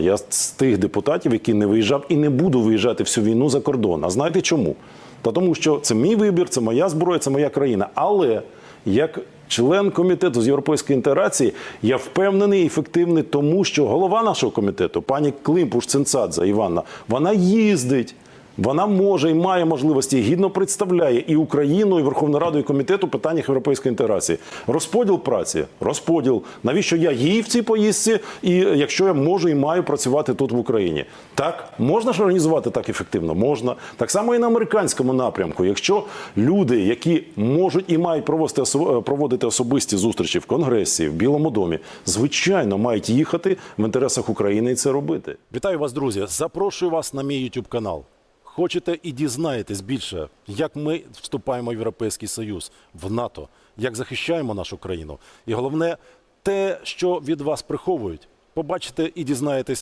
Я з тих депутатів, які не виїжджав і не буду виїжджати всю війну за кордон. А знаєте чому? Та тому, що це мій вибір, це моя зброя, це моя країна. Але як член комітету з європейської інтеграції, я впевнений і ефективний, тому що голова нашого комітету, пані Климпуш Цинцадзе Іванна, вона їздить. Вона може і має можливості і гідно представляє і Україну, і Верховну Раду, і у питаннях європейської інтеграції. Розподіл праці, розподіл. Навіщо я їй в цій поїздці, і якщо я можу і маю працювати тут в Україні? Так можна ж організувати так ефективно? Можна так само і на американському напрямку. Якщо люди, які можуть і мають проводити осо- проводити особисті зустрічі в Конгресі, в Білому домі, звичайно, мають їхати в інтересах України і це робити. Вітаю вас, друзі! Запрошую вас на мій YouTube канал. Хочете і дізнаєтесь більше, як ми вступаємо в Європейський Союз, в НАТО, як захищаємо нашу країну. І головне, те, що від вас приховують, побачите і дізнаєтесь